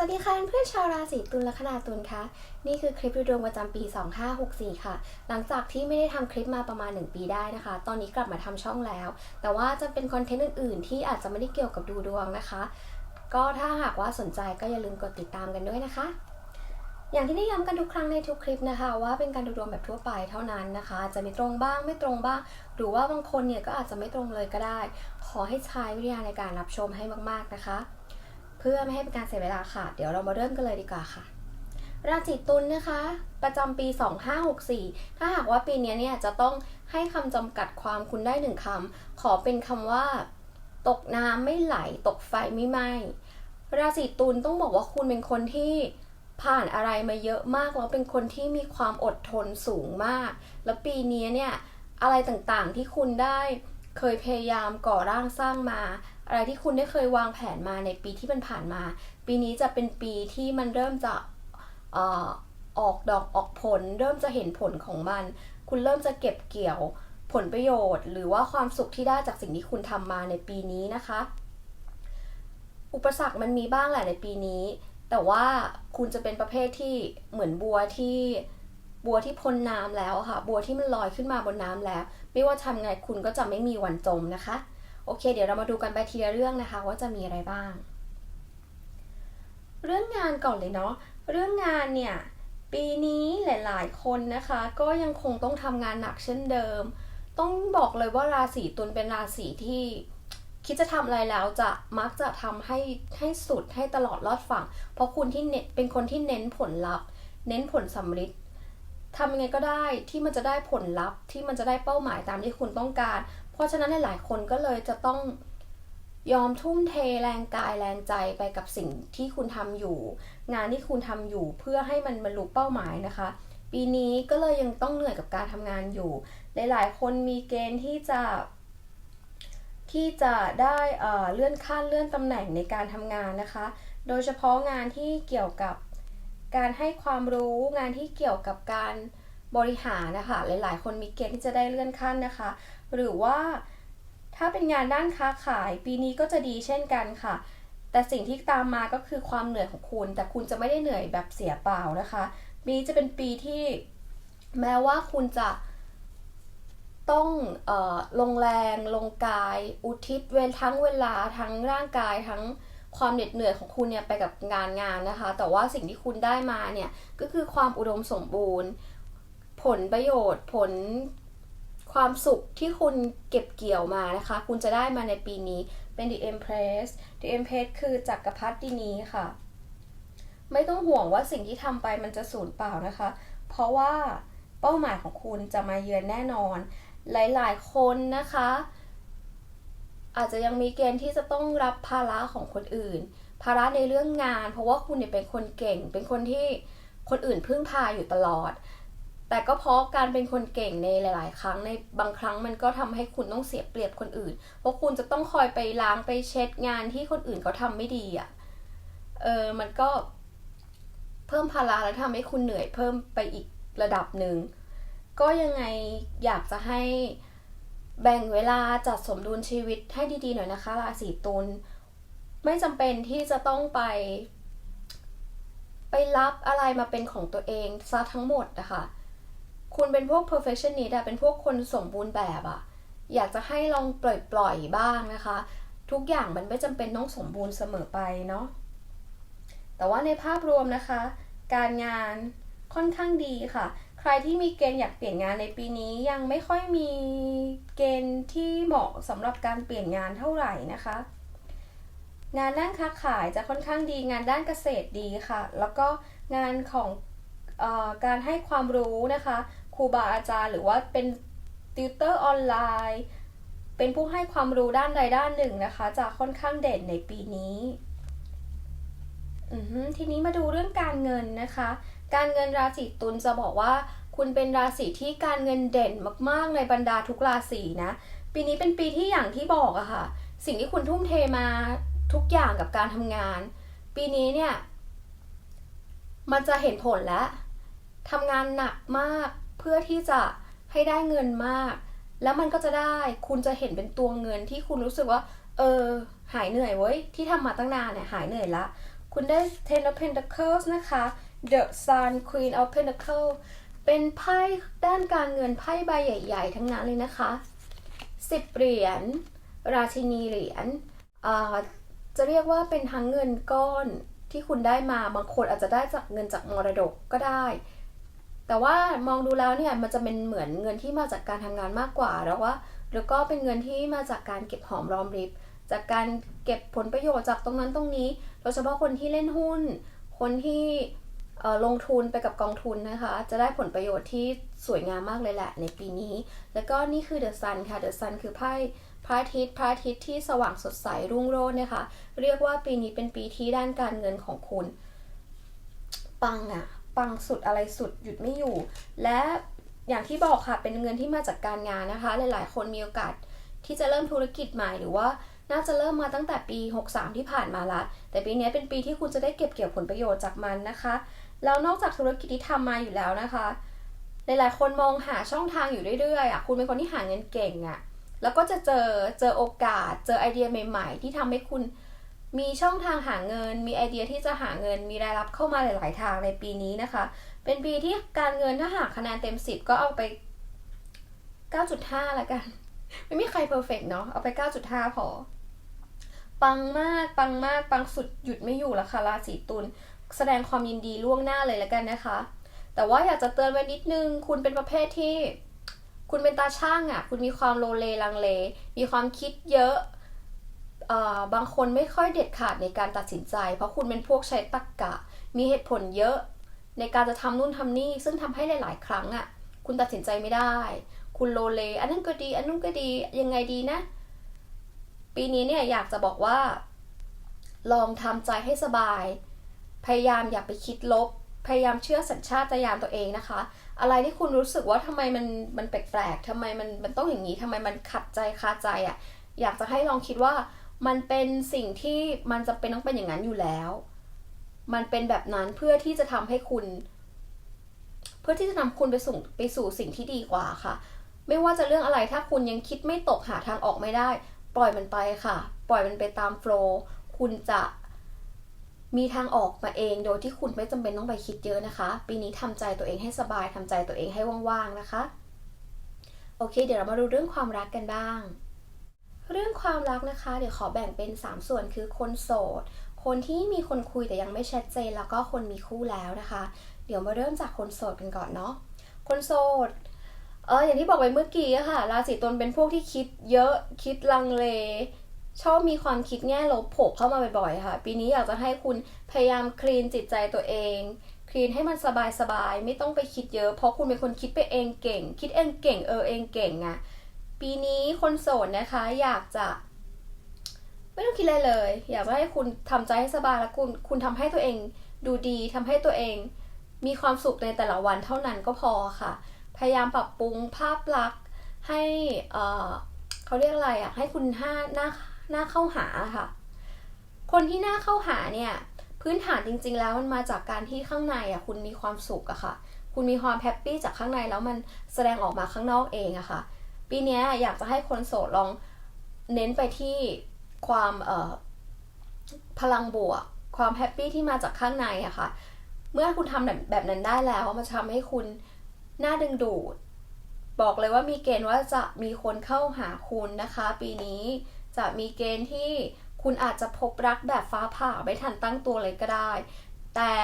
สวัสดีค่ะเพื่อนชาวราศีตุลและคณาตุลคะนี่คือคลิปดูดวงประจำปี 2564 ค่ะ หลังจากที่ไม่ได้ทำคลิปมาประมาณ 1 ปีได้นะคะ ตอนนี้กลับมาทำช่องแล้ว แต่ว่าจะเป็นคอนเทนต์อื่น ๆ ที่อาจจะไม่ได้เกี่ยวกับดูดวงนะคะ ก็ถ้าหากว่าสนใจก็อย่าลืมกดติดตามกันด้วยนะคะ อย่างที่ได้ย้ำกันทุกครั้งในทุกคลิปนะคะ ว่าเป็นการดูดวงแบบทั่วไปเท่านั้นนะคะ จะมีตรงบ้างไม่ตรงบ้าง หรือว่าบางคนเนี่ยก็อาจจะไม่ตรงเลยก็ได้ ขอให้ใช้วิทยาในการรับชมให้มาก ๆนะคะ เพื่อไม่ให้เป็นการเสียเวลาค่ะ เดี๋ยวเรามาเริ่มกันเลยดีกว่าค่ะ ราศีตุลนะคะ ประจำปี 2564 ถ้าหากว่าปีนี้เนี่ยจะต้องให้คำจำกัดความคุณได้หนึ่งคำขอเป็นคำว่า ตกน้ำไม่ไหล ตกไฟไม่ไหมราศีตุลต้องบอกว่าคุณเป็นคนที่ผ่านอะไรมาเยอะมากแล้วเป็นคนที่มีความอดทนสูงมาก แล้วปีนี้เนี่ยอะไรต่างๆที่คุณได้เคยพยายามก่อร่างสร้างมา อะไรที่คุณได้เคยวางแผนมาในปีที่มันผ่านมา ปีนี้จะเป็นปีที่มันเริ่มจะอออกดอกออกผล เริ่มจะเห็นผลของมัน คุณเริ่มจะเก็บเกี่ยวผลประโยชน์ หรือว่าความสุขที่ได้จากสิ่งที่คุณทำมาในปีนี้นะคะ อุปสรรคมันมีบ้างแหละในปีนี้ แต่ว่าคุณจะเป็นประเภทที่เหมือนบัวที่บัวที่พ้นน้ำแล้วค่ะ บัวที่มันลอยขึ้นมาบนน้ำแล้ว ไม่ว่าทำไงคุณก็จะไม่มีวันจมนะคะ โอเค เดี๋ยวเรามาดูกันไปทีละเรื่องนะคะว่าจะมีอะไรบ้าง เรื่องงานก่อนเลยเนาะเรื่องงานเนี่ยปีนี้หลาย ๆ คนนะคะ ก็ยังคงต้องทำงานหนักเช่นเดิม ต้องบอกเลยว่าราศีตุลเป็นราศีที่คิดจะทำอะไรแล้วจะมักจะทำให้ให้สุดให้ตลอดรอดฝั่ง เพราะคุณที่เน้นเป็นคนที่เน้นผลลัพธ์ เน้นผลสำฤทธิ์ทำยังไงก็ได้ที่มันจะได้ผลลัพธ์ที่มันจะได้เป้าหมายตามที่คุณต้องการ เพราะฉะนั้นหลายๆคนก็เลยจะต้องยอมทุ่มเทแรงกายแรงใจไปกับสิ่งที่คุณทำอยู่ งานที่คุณทำอยู่เพื่อให้มันบรรลุเป้าหมายนะคะ ปีนี้ก็เลยยังต้องเหนื่อยกับการทำงานอยู่ หลายๆ คนมีเกณฑ์ที่จะที่จะได้เอ่อเลื่อนขั้นเลื่อนตำแหน่งในการทำงานนะคะ โดยเฉพาะงานที่เกี่ยวกับการให้ความรู้งานที่เกี่ยวกับการบริหารนะคะ หลายๆ คนมีเกณฑ์ที่จะได้เลื่อนขั้นนะคะ หรือว่าถ้าเป็นงานด้านค้าขายปีนี้ก็จะดีเช่นกันค่ะ แต่สิ่งที่ตามมาก็คือความเหนื่อยของคุณ แต่คุณจะไม่ได้เหนื่อยแบบเสียเปล่านะคะปีนี้จะเป็นปีที่แม้ว่าคุณจะต้องออลงแรงลงกาย อุทิศเวลทั้งเวลาทั้งร่างกายทั้งความเหน็ดเหนื่อยของคุณเนี่ยไปกับงานงานนะคะ แต่ว่าสิ่งที่คุณได้มาเนี่ยก็คือความอุดมสมบูรณ์ ผลประโยชน์ ผล ความสุขที่คุณเก็บเกี่ยวมานะคะ คุณจะได้มาในปีนี้เป็น The Empress The Empress คือจักรพรรดินีค่ะ ไม่ต้องห่วงว่าสิ่งที่ทำไปมันจะสูญเปล่านะคะ เพราะว่าเป้าหมายของคุณจะมาเยือนแน่นอน หลายๆ คนนะคะ อาจจะยังมีเกณฑ์ที่จะต้องรับภาระของคนอื่น ภาระในเรื่องงาน เพราะว่าคุณเนี่ยเป็นคนเก่ง เป็นคนที่คนอื่นพึ่งพาอยู่ตลอด แต่ก็เพราะการเป็นคนเก่งในหลาย ๆ ครั้งในบางครั้งมันก็ทำให้คุณต้องเสียเปรียบคนอื่น เพราะคุณจะต้องคอยไปล้างไปเช็ดงานที่คนอื่นเขาทำไม่ดีอะ่ะ เออมันก็เพิ่มภาระแล้วทำให้คุณเหนื่อยเพิ่มไปอีกระดับหนึ่ง ก็ยังไงอยากจะให้แบ่งเวลาจัดสมดุลชีวิตให้ดี ๆ หน่อยนะคะ ราศีตุลไม่จำเป็นที่จะต้องไป ไปรับอะไรมาเป็นของตัวเองซะทั้งหมดนะคะ คุณเป็นพวก perfectionist อะเป็นพวกคนสมบูรณ์แบบอะอยากจะให้ลองปล่อยๆบ้างนะคะ ทุกอย่างมันไม่จำเป็นต้องสมบูรณ์เสมอไปเนาะแต่ว่าในภาพรวมนะคะ การงานค่อนข้างดีค่ะ ใครที่มีเกณฑ์อยากเปลี่ยนงานในปีนี้ยังไม่ค่อยมีเกณฑ์ที่เหมาะสำหรับการเปลี่ยนงานเท่าไหร่นะคะ งานด้านค้าขายจะค่อนข้างดี งานด้านเกษตรดีค่ะ แล้วก็งานของออการให้ความรู้นะคะ รูบาอาจารย์ หรือว่าเป็นติวเตอร์ออนไลน์ เป็นผู้ให้ความรู้ด้านใดด้านหนึ่งนะคะ จะค่อนข้างเด่นในปีนี้ทีนี้มาดูเรื่องการเงินนะคะ การเงินราศีตุลจะบอกว่า คุณเป็นราศีที่การเงินเด่นมากๆ ในบรรดาทุกราศีนะ ปีนี้เป็นปีที่อย่างที่บอกอะค่ะ สิ่งที่คุณทุ่มเทมาทุกอย่างกับการทำงาน ปีนี้เนี่ย มันจะเห็นผลแล้วทำงานหนักมาก เพื่อที่จะให้ได้เงินมาก แล้วมันก็จะได้คุณจะเห็นเป็นตัวเงินที่คุณรู้สึกว่า เออ หายเหนื่อยเว้ย ที่ทำมาตั้งนานเนี่ย หายเหนื่อยละ คุณได้ Ten of Pentacles นะคะ The Sun Queen of Pentacles เป็นไพ่ด้านการเงินไพ่ใบใหญ่ ๆ ทั้งนั้นเลยนะคะสิบเหรียญ ราชินีเหรียญจะเรียกว่าเป็นทั้งเงินก้อนที่คุณได้มาบางคนอาจจะได้จากเงินจากมรดกก็ได้ แต่ว่ามองดูแล้วเนี่ยมันจะเป็นเหมือนเงินที่มาจากการทำงานมากกว่าแล้วว่าแล้วก็เป็นเงินที่มาจากการเก็บหอมรอมริบ จากการเก็บผลประโยชน์จากตรงนั้นตรงนี้ โดยเฉพาะคนที่เล่นหุ้น คนที่ลงทุนไปกับกองทุนนะคะ จะได้ผลประโยชน์ที่สวยงามมากเลยแหละในปีนี้ แล้วก็นี่คือเดอะซันค่ะเดอะซันคือไพ่พระอาทิตย์พระอาทิตย์ที่สว่างสดใสรุ่งโรจน์นี่ยค่ะเรียกว่าปีนี้เป็นปีที่ด้านการเงินของคุณ ปังอะ ปังสุดอะไรสุดหยุดไม่อยู่ และอย่างที่บอกค่ะเป็นเงินที่มาจากการงานนะคะ หลายๆ คนมีโอกาสที่จะเริ่มธุรกิจใหม่หรือว่าน่าจะเริ่มมาตั้งแต่ปี 63 ที่ผ่านมาละ แต่ปีนี้เป็นปีที่คุณจะได้เก็บเกี่ยวผลประโยชน์จากมันนะคะ แล้วนอกจากธุรกิจที่ทำมาอยู่แล้วนะคะ หลายๆ คนมองหาช่องทางอยู่เรื่อยๆอะคุณเป็นคนที่หาเงินเก่งอะ แล้วก็จะเจอเจอโอกาสเจอไอเดียใหม่ ๆ ที่ทำให้คุณ มีช่องทางหาเงิน มีไอเดียที่จะหาเงิน มีรายรับเข้ามาหลาย ๆ ทางในปีนี้นะคะ เป็นปีที่การเงินถ้าหากคะแนนเต็ม 10 ก็เอาไป 9.5ละกัน ไม่มีใครเพอร์เฟกเนาะ เอาไป 9.5 พอ ปังมาก ปังมาก ปังสุดหยุดไม่อยู่ละค่ะราศีตุล แสดงความยินดีล่วงหน้าเลยล้วกันนะคะ แต่ว่าอยากจะเตือนไว้นิดนึง คุณเป็นประเภทที่ คุณเป็นตาช่างอะ่ะ คุณมีความโลเลลังเล มีความคิดเยอะ บางคนไม่ค่อยเด็ดขาดในการตัดสินใจ เพราะคุณเป็นพวกใช้ตรรกกะ มีเหตุผลเยอะ ในการจะทำนู่นทำนี่ ซึ่งทำให้หลาย ๆ ครั้งอะ่ะ คุณตัดสินใจไม่ได้ คุณโลเล อันนั้นก็ดี อันนู้นก็ดี ยังไงดีนะ ปีนี้เนี่ยอยากจะบอกว่า ลองทำใจให้สบาย พยายามอย่าไปคิดลบ พยายามเชื่อสัญชาตญาณตัวเองนะคะ อะไรที่คุณรู้สึกว่าทำไมมันมันแปลกๆทำไมมันมันต้องอย่างนี้ทำไมมันขัดใจคาใจอะ่ะ อยากจะให้ลองคิดว่า มันเป็นสิ่งที่มันจะเป็นต้องเป็นอย่างนั้นอยู่แล้ว มันเป็นแบบนั้นเพื่อที่จะทำให้คุณ เพื่อที่จะนำคุณไปสู่ไปสู่สิ่งที่ดีกว่าค่ะ ไม่ว่าจะเรื่องอะไรถ้าคุณยังคิดไม่ตกหาทางออกไม่ได้ ปล่อยมันไปค่ะ ปล่อยมันไปตามโฟล์คุณจะมีทางออกมาเองโดยที่คุณไม่จำเป็นต้องไปคิดเยอะนะคะ ปีนี้ทำใจตัวเองให้สบายทำใจตัวเองให้ว่างๆนะคะ โอเค เดี๋ยวเรามาดูเรื่องความรักกันบ้าง เรื่องความรักนะคะ เดี๋ยวขอแบ่งเป็น 3 ส่วนคือคนโสด คนที่มีคนคุยแต่ยังไม่ชัดเจน แล้วก็คนมีคู่แล้วนะคะ เดี๋ยวมาเริ่มจากคนโสดกันก่อนเนาะคนโสดเอออย่างที่บอกไปเมื่อกี้ค่ะราศีตุลเป็นพวกที่คิดเยอะคิดลังเล ชอบมีความคิดแง่ลบโผล่เข้ามาบ่อยๆค่ะ ปีนี้อยากจะให้คุณพยายามคลีนจิตใจตัวเองคลีนให้มันสบายๆไม่ต้องไปคิดเยอะ เพราะคุณเป็นคนคิดไปเองเก่ง คิดเองเก่งเออเองเก่งอะ ปีนี้คนโสดนะคะ อยากจะ ไม่ต้องคิดอะไรเลย อยากให้คุณทำใจให้สบายแล้วคุณคุณทำให้ตัวเองดูดีทำให้ตัวเอง มีความสุขในแต่ละวันเท่านั้นก็พอค่ะ พยายามปรับปรุงภาพลักษณ์ให้เเขาเรียกอะไรอะให้คุณห้าหน้าหน้าเข้าหาค่ะ คนที่หน้าเข้าหาเนี่ยพื้นฐานจริง ๆ แล้วมันมาจากการที่ข้างในอะคุณมีความสุขอะค่ะ คุณมีความแฮปปี้จากข้างในแล้วมันแสดงออกมาข้างนอกเองอะค่ะ ปีนี้อยากจะให้คนโสดลองเน้นไปที่ความเอ่อพลังบวก ความแฮปปี้ที่มาจากข้างในอะค่ะ เมื่อคุณทำแบบแบบนั้นได้แล้วมันจะทำให้คุณน่าดึงดูด บอกเลยว่ามีเกณฑ์ว่าจะมีคนเข้าหาคุณนะคะ ปีนี้จะมีเกณฑ์ที่คุณอาจจะพบรักแบบฟ้าผ่าไม่ทันตั้งตัวเลยก็ได้ แต่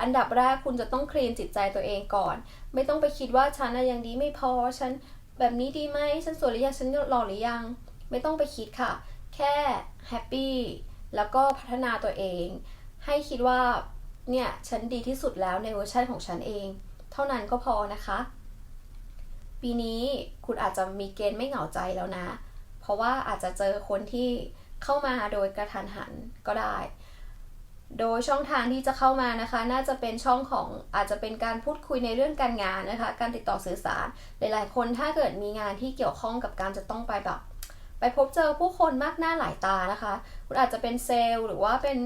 อันดับแรกคุณจะต้องคลีนจิตใจตัวเองก่อน ไม่ต้องไปคิดว่าฉันยังดีไม่พอฉัน แบบนี้ดีไหมฉันสวยหรือยังฉันหล่อหรือยัง ไม่ต้องไปคิดค่ะ แค่แฮปปี้แล้วก็พัฒนาตัวเอง ให้คิดว่าเนี่ยฉันดีที่สุดแล้วในเวอร์ชันของฉันเอง เท่านั้นก็พอนะคะ ปีนี้คุณอาจจะมีเกณฑ์ไม่เหงาใจแล้วนะ เพราะว่าอาจจะเจอคนที่เข้ามาโดยกระทันหันก็ได้ โดยช่องทางที่จะเข้ามานะคะ น่าจะเป็นช่องของอาจจะเป็นการพูดคุยในเรื่องการงานนะคะ การติดต่อสื่อสาร หลายๆ คนถ้าเกิดมีงานที่เกี่ยวข้องกับการจะต้องไปแบบไปพบเจอผู้คนมากหน้าหลายตานะคะ คุณอาจจะเป็นเซลล์หรือว่าเป็น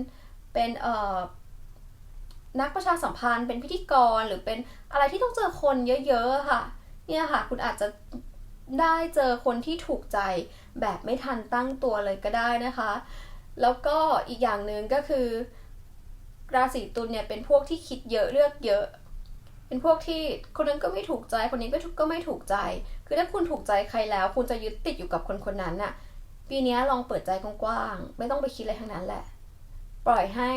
เป็นเอ่อนักประชาสัมพันธ์ เป็นพิธีกรหรือเป็นอะไรที่ต้องเจอคนเยอะๆค่ะ เนี่ยค่ะ คุณอาจจะได้เจอคนที่ถูกใจแบบไม่ทันตั้งตัวเลยก็ได้นะคะ แล้วก็อีกอย่างหนึ่งก็คือ ราศีตุลเนี่ยเป็นพวกที่คิดเยอะเลือกเยอะ เป็นพวกที่คนนั้นก็ไม่ถูกใจคนนี้ก็ก็ไม่ถูกใจ คือถ้าคุณถูกใจใครแล้ว คุณจะยึดติดอยู่กับคนคนนั้นน่ะ ปีนี้ลองเปิดใจกว้างๆไม่ต้องไปคิดอะไรทั้งนั้นแหละ ปล่อยให้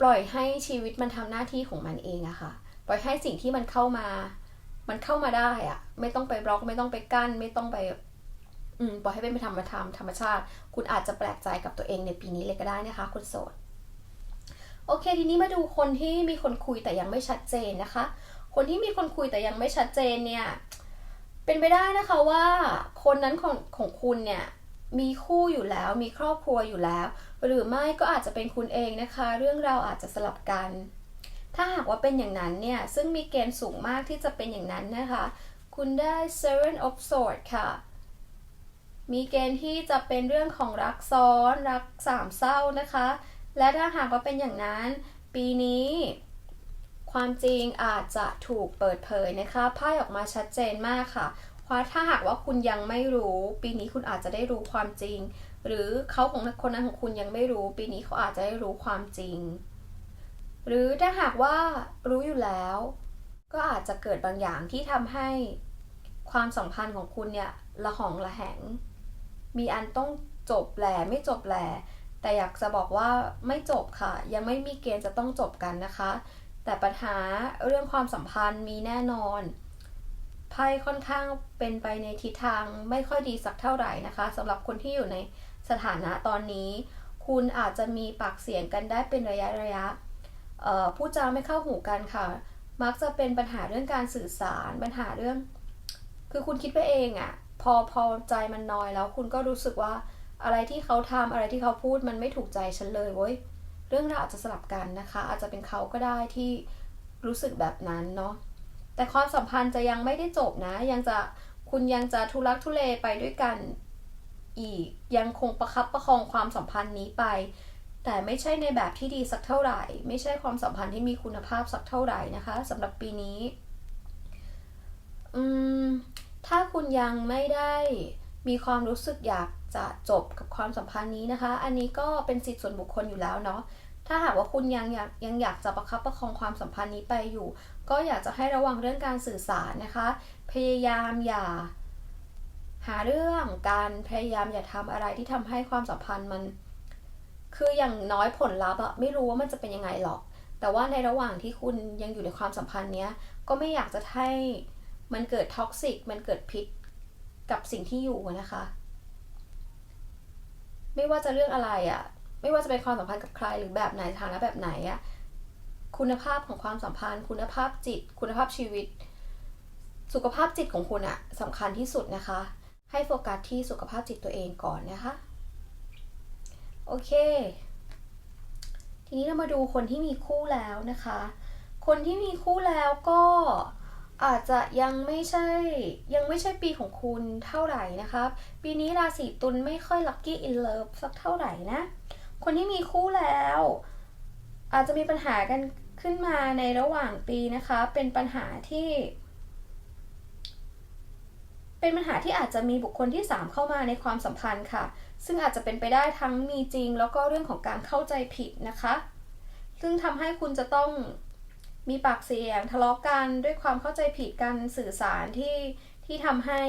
ปล่อยให้ชีวิตมันทำหน้าที่ของมันเองอะค่ะ ปล่อยให้สิ่งที่มันเข้ามา มันเข้ามาได้อะไม่ต้องไปบล็อก ไม่ต้องไปกั้น ไม่ต้องไปอืมปล่อยให้เป็นไปธรรมธรรมธรรมชาติ คุณอาจจะแปลกใจกับตัวเองในปีนี้เลยก็ได้นะคะ คุณโสด โอเค ทีนี้มาดูคนที่มีคนคุยแต่ยังไม่ชัดเจนนะคะ คนที่มีคนคุยแต่ยังไม่ชัดเจนเนี่ย เป็นไปได้นะคะว่าคนนั้นของของคุณเนี่ยมีคู่อยู่แล้ว มีครอบครัวอยู่แล้ว หรือไม่ก็อาจจะเป็นคุณเองนะคะ เรื่องราวอาจจะสลับกัน ถ้าหากว่าเป็นอย่างนั้นเนี่ย ซึ่งมีเกณฑ์สูงมากที่จะเป็นอย่างนั้นนะคะ คุณได้ Seven of Swords ค่ะ มีเกณฑ์ที่จะเป็นเรื่องของรักซ้อน รักสามเศร้านะคะ และถ้าหากว่าเป็นอย่างนั้น ปีนี้ ความจริงอาจจะถูกเปิดเผยนะคะไพ่ออกมาชัดเจนมากค่ะเพราะถ้าหากว่าคุณยังไม่รู้ ปีนี้คุณอาจจะได้รู้ความจริง หรือเขาของคนนั้นของคุณยังไม่รู้ ปีนี้เขาอาจจะได้รู้ความจริง หรือถ้าหากว่ารู้อยู่แล้ว ก็อาจจะเกิดบางอย่างที่ทำให้ความสัมพันธ์ของคุณเนี่ยละหองละแหง มีอันต้องจบแหล่ไม่จบแหล่ แต่อยากจะบอกว่าไม่จบค่ะ ยังไม่มีเกณฑ์จะต้องจบกันนะคะ แต่ปัญหาเรื่องความสัมพันธ์มีแน่นอนไพ่ค่อนข้างเป็นไปในทิศทางไม่ค่อยดีสักเท่าไหร่นะคะสำหรับคนที่อยู่ในสถานะตอนนี้ คุณอาจจะมีปากเสียงกันได้เป็นระยะระยะพูดจาไม่เข้าหูกันค่ะ มักจะเป็นปัญหาเรื่องการสื่อสารปัญหาเรื่อง คือคุณคิดไปเองอะพอพอใจมันน้อยแล้วคุณก็รู้สึกว่า อะไรที่เขาทำอะไรที่เขาพูดมันไม่ถูกใจฉันเลยเว้ยเรื่องราวอาจจะสลับกันนะคะ อาจจะเป็นเขาก็ได้ที่รู้สึกแบบนั้นเนาะแต่ความสัมพันธ์จะยังไม่ได้จบนะ ยังจะคุณยังจะทุลักทุเลไปด้วยกันอีกยังคงประคับประคองความสัมพันธ์นี้ไป แต่ไม่ใช่ในแบบที่ดีสักเท่าไหร่ ไม่ใช่ความสัมพันธ์ที่มีคุณภาพสักเท่าไหร่นะคะสำหรับปีนี้ อืม ถ้าคุณยังไม่ได้ มีความรู้สึกอยากจะจบกับความสัมพันธ์นี้นะคะ อันนี้ก็เป็นสิทธิส่วนบุคคลอยู่แล้วเนาะ ถ้าหากว่าคุณยังอยากยังอยากจะประคับประคองความสัมพันธ์นี้ไปอยู่ ก็อยากจะให้ระวังเรื่องการสื่อสารนะคะ พยายามอย่า หาเรื่องการพยายามอย่าทำอะไรที่ทำให้ความสัมพันธ์มัน คืออย่างน้อยผลลัพธ์อะไม่รู้ว่ามันจะเป็นยังไงหรอก แต่ว่าในระหว่างที่คุณยังอยู่ในความสัมพันธ์เนี้ย ก็ไม่อยากจะให้มันเกิดท็อกซิก มันเกิดพิษ กับสิ่งที่อยู่นะคะ ไม่ว่าจะเรื่องอะไรอะ่ะ ไม่ว่าจะเป็นความสัมพันธ์กับใครหรือแบบไหนฐานะแบบไหนอะ่ะคุณภาพของความสัมพันธ์ คุณภาพจิต คุณภาพชีวิต สุขภาพจิตของคุณอะสำคัญที่สุดนะคะ ให้โฟกัสที่สุขภาพจิตตัวเองก่อนนะคะ โอเค ทีนี้เรามาดูคนที่มีคู่แล้วนะคะ คนที่มีคู่แล้วก็ อาจจะยังไม่ใช่ยังไม่ใช่ปีของคุณเท่าไหร่นะคะปีนี้ราศีตุลไม่ค่อยลัคกี้อินเลิฟสักเท่าไหร่นะ คนที่มีคู่แล้ว อาจจะมีปัญหากันขึ้นมาในระหว่างปีนะคะ เป็นปัญหาที่ เป็นปัญหาที่อาจจะมีบุคคลที่ 3 เข้ามาในความสัมพันธ์ค่ะ ซึ่งอาจจะเป็นไปได้ทั้งมีจริง แล้วก็เรื่องของการเข้าใจผิดนะคะ ซึ่งทำให้คุณจะต้อง มีปากเสียงทะเลาะกันด้วยความเข้าใจผิดกันสื่อสารที่ที่ทำให้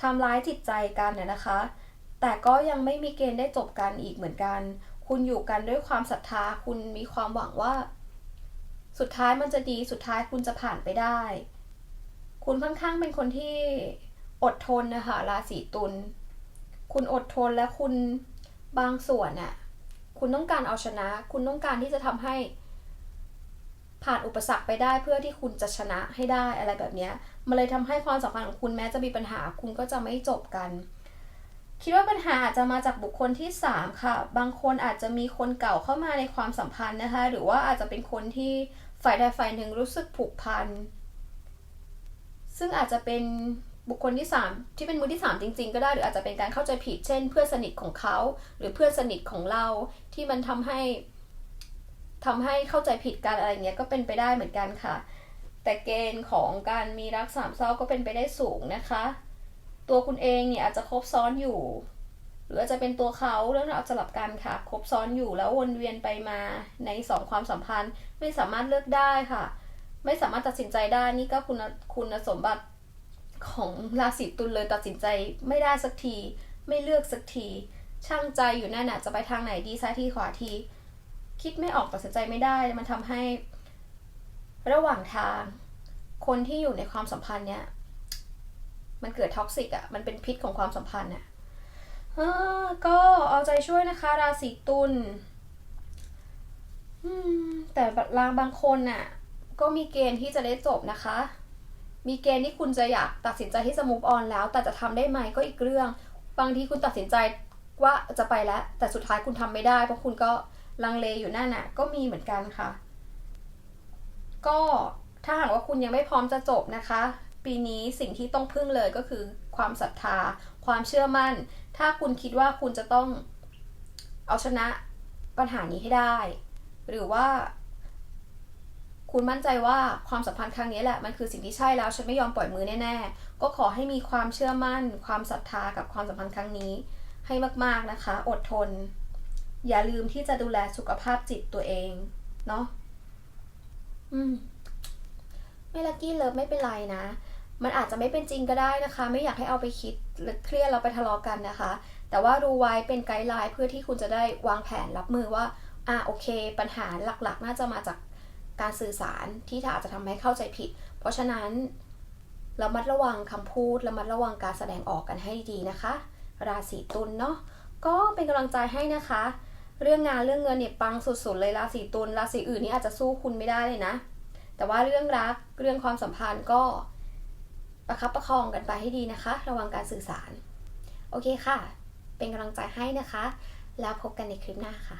ทำร้ายจิตใจกันเนี่ยนะคะ แต่ก็ยังไม่มีเกณฑ์ได้จบกันอีกเหมือนกัน คุณอยู่กันด้วยความศรัทธา คุณมีความหวังว่า สุดท้ายมันจะดีสุดท้ายคุณจะผ่านไปได้ คุณค่อนข้างเป็นคนที่อดทนนะคะราศีตุลคุณอดทนและคุณบางส่วนน่ะคุณต้องการเอาชนะ คุณต้องการที่จะทำให้ ผ่านอุปสรรคไปได้เพื่อที่คุณจะชนะให้ได้อะไรแบบนี้มันเลยทำให้ความสัมพันธ์ของคุณแม้จะมีปัญหาคุณก็จะไม่จบกัน คิดว่าปัญหาอาจจะมาจากบุคคลที่ 3 ค่ะ บางคนอาจจะมีคนเก่าเข้ามาในความสัมพันธ์นะคะ หรือว่าอาจจะเป็นคนที่ฝ่ายใดฝ่ายหนึ่งรู้สึกผูกพัน ซึ่งอาจจะเป็นบุคคลที่ 3 ที่เป็นมือที่ 3 จริง ๆ ก็ได้หรืออาจจะเป็นการเข้าใจผิดเช่น เพื่อนสนิทของเขา หรือเพื่อนสนิทของเราที่มันทำให้ ทำให้เข้าใจผิดกันอะไรเงี้ยก็เป็นไปได้เหมือนกันค่ะ แต่เกณฑ์ของการมีรักสามเศร้าก็เป็นไปได้สูงนะคะ ตัวคุณเองเนี่ยอาจจะคบซ้อนอยู่ หรืออาจจะเป็นตัวเขาเรื่องราวสลับกันค่ะครบซ้อนอยู่แล้ววนเวียนไปมาในสองความสัมพันธ์ ไม่สามารถเลือกได้ค่ะ ไม่สามารถตัดสินใจได้นี่ก็คุณคุณสมบัติของราศีตุลเลยตัดสินใจไม่ได้สักที ไม่เลือกสักที ช่างใจอยู่นั่นน่ะจะไปทางไหนดีซ้ายทีขวาที คิดไม่ออกตัดสินใจไม่ได้ มันทำให้ระหว่างทาง คนที่อยู่ในความสัมพันธ์เนี่ยมันเกิดท็อกซิกอะ่ะ มันเป็นพิษของความสัมพันธ์อะ่ะก็เอาใจช่วยนะคะ ราศีตุลแต่บางบางคนน่ะ ก็มีเกณฑ์ที่จะได้จบนะคะ มีเกณฑ์ที่คุณจะอยากตัดสินใจที่จะ move on แล้ว แต่จะทำได้ไหมก็อีกเรื่อง บางทีคุณตัดสินใจว่าจะไปแล้ว แต่สุดท้ายคุณทำไม่ได้ เพราะคุณก็ ลังเลอยู่นั่นน่ะ ก็มีเหมือนกันค่ะ ก็ถ้าหากว่าคุณยังไม่พร้อมจะจบนะคะ ปีนี้สิ่งที่ต้องพึ่งเลยก็คือ ความศรัทธา ความเชื่อมั่น ถ้าคุณคิดว่าคุณจะต้องเอาชนะปัญหานี้ให้ได้ หรือว่า คุณมั่นใจว่าความสัมพันธ์ครั้งนี้แหละมันคือสิ่งที่ใช่แล้วฉันไม่ยอมปล่อยมือแน่ๆ ก็ขอให้มีความเชื่อมั่น ความศรัทธากับความสัมพันธ์ครั้งนี้ ให้มากๆนะคะ อดทน อย่าลืมที่จะดูแลสุขภาพจิตตัวเอง เนาะอืมไม่ลักกี้เลิฟไม่เป็นไรนะ มันอาจจะไม่เป็นจริงก็ได้นะคะ ไม่อยากให้เอาไปคิดหรือเครียดเราไปทะเลาะกันนะคะ แต่ว่ารู้ไว้เป็นไกด์ไลน์เพื่อที่คุณจะได้วางแผนรับมือว่า อะโอเค ปัญหาหลักๆ น่าจะมาจากการสื่อสารที่อาจจะทำให้เข้าใจผิด เพราะฉะนั้นระมัดระวังคำพูดระมัดระวังการแสดงออกกันให้ดีนะคะ ราศีตุลเนาะก็เป็นกำลังใจให้นะคะ เรื่องงานเรื่องเงินเนี่ยปังสุดๆเลยราศีตุลราศีอื่นนี่อาจจะสู้คุณไม่ได้เลยนะ แต่ว่าเรื่องรักเรื่องความสัมพันธ์ก็ประคับประคองกันไปให้ดีนะคะ ระวังการสื่อสาร โอเคค่ะ เป็นกำลังใจให้นะคะ แล้วพบกันในคลิปหน้าค่ะ